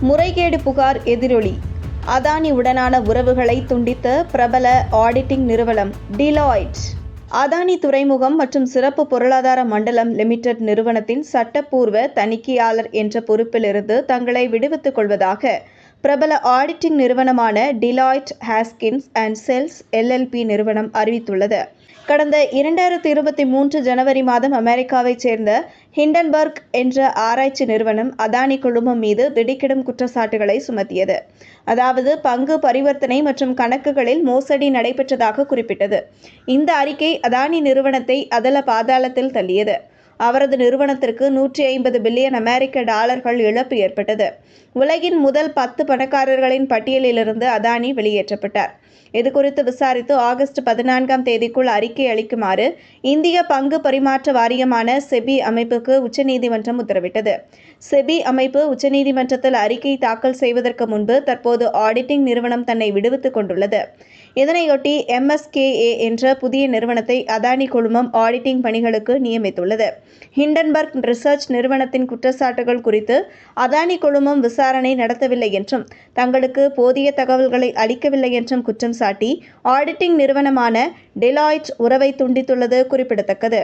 முறைகேடு புகார் எதிரொலி. அதானி உடனான உறவுகளை துண்டித்த பிரபல ஆடிட்டிங் நிறுவனம் டிலாய்ட். அதானி துறைமுகம் மற்றும் சிறப்பு பொருளாதார மண்டலம் லிமிடெட் நிறுவனத்தின் சட்டப்பூர்வ தணிக்கையாளர் என்ற பொறுப்பிலிருந்து தங்களை விடுவித்துக் கொள்வதாக பிரபல ஆடிட்டிங் நிறுவனமான Deloitte Haskins and Sells LLP நிறுவனம் அறிவித்துள்ளது. கடந்த இரண்டாயிரத்தி இருபத்தி மூன்று ஜனவரி மாதம் அமெரிக்காவைச் சேர்ந்த ஹிண்டன்பர்க் என்ற ஆராய்ச்சி நிறுவனம் அதானி குழுமம் மீது திடுக்கிடும் குற்றச்சாட்டுகளை சுமத்தியது. அதாவது பங்கு பரிவர்த்தனை மற்றும் கணக்குகளில் மோசடி நடைபெற்றதாக குறிப்பிட்டது. இந்த அறிக்கை அதானி நிறுவனத்தை அதல பாதாளத்தில் தள்ளியது. அவரது நிறுவனத்திற்கு நூற்றி ஐம்பது பில்லியன் அமெரிக்க டாலர்கள் இழப்பு ஏற்பட்டது. உலகின் முதல் பத்து பணக்காரர்களின் பட்டியலிலிருந்து அதானி வெளியேற்றப்பட்டார். இது குறித்து விசாரித்து ஆகஸ்ட் பதினான்காம் தேதிக்குள் அறிக்கை அளிக்குமாறு இந்திய பங்கு பரிமாற்ற வாரியமான செபி அமைப்புக்கு உச்சநீதிமன்றம் உத்தரவிட்டது. செபி அமைப்பு உச்சநீதிமன்றத்தில் அறிக்கை தாக்கல் செய்வதற்கு முன்பு தற்போது ஆடிட்டிங் நிறுவனம் தன்னை விடுவித்துக் கொண்டுள்ளது. இதனையொட்டி எம்எஸ்கேஏ என்ற புதிய நிறுவனத்தை அதானி குழுமம் ஆடிட்டிங் பணிகளுக்கு நியமித்துள்ளது. ஹிண்டன்பர்க் ரிசர்ச் நிறுவனத்தின் குற்றச்சாட்டுகள் குறித்து அதானி குழுமம் விசாரணை நடத்தவில்லை என்றும் தங்களுக்கு போதிய தகவல்களை அளிக்கவில்லை என்றும் குற்றம் சாட்டி ஆடிட்டிங் நிறுவனமான டெலாய்ட் உறவை துண்டித்துள்ளது குறிப்பிடத்தக்கது.